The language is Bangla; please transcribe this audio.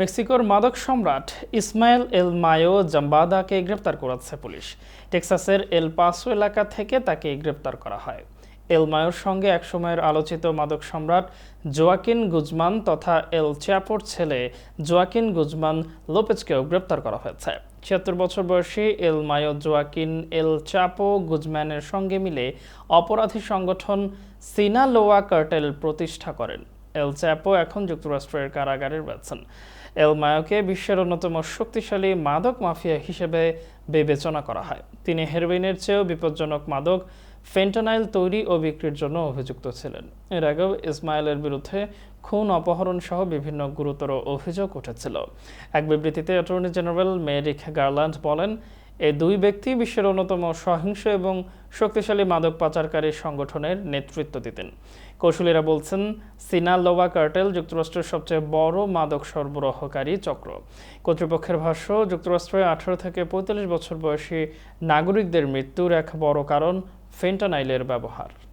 মেক্সিকোর মাদক সম্রাট ইসমাইল এল মায়ো জাম্বাদাকে গ্রেপ্তার করেছে পুলিশ। টেক্সাসের এল পাসো এলাকা থেকে তাকে গ্রেপ্তার করা হয়। এল মায়োর সঙ্গে একসময়ের আলোচিত মাদক সম্রাট জোয়াকিন গুজমান তথা এল চ্যাপোর ছেলে জোয়াকিন গুজমান লোপেজকেও গ্রেপ্তার করা হয়েছে। ছিয়াত্তর বছর বয়সী এল মায়ো জোয়াকিন এল চাপো গুজম্যানের সঙ্গে মিলে অপরাধী সংগঠন সিনালোয়া কার্টেল প্রতিষ্ঠা করেন। এল চ্যাপো এখন যুক্তরাষ্ট্রের কারাগারে রয়েছেন এল মায়োকে বিশ্বের অন্যতম শক্তিশালী মাদক মাফিয়া হিসেবে বিবেচনা করা হয়। তিনি হেরোইনের চেয়েও বিপজ্জনক মাদক ফেন্টানাইল তৈরি ও বিক্রির জন্য অভিযুক্ত ছিলেন। এর আগেও ইসমাইলের বিরুদ্ধে খুন, অপহরণ সহ বিভিন্ন গুরুতর অভিযোগ উঠেছিল। এক বিবৃতিতে অ্যাটর্নি জেনারেল মেরিক গার্ল্যান্ড বলেন এই দুই ব্যক্তি বিশ্বের অন্যতম সহিংস এবং শক্তিশালী মাদক পাচারকারী সংগঠনের নেতৃত্ব দিতেন। কৌশলীরা বলছেন, সিনা সিনালোয়া কার্টেল যুক্তরাষ্ট্রের সবচেয়ে বড় মাদক সরবরাহকারী চক্র। কর্তৃপক্ষের ভাষ্য, যুক্তরাষ্ট্রে আঠারো থেকে পঁয়তাল্লিশ বছর বয়সী নাগরিকদের মৃত্যুর এক বড় কারণ ফেন্টানাইলের ব্যবহার।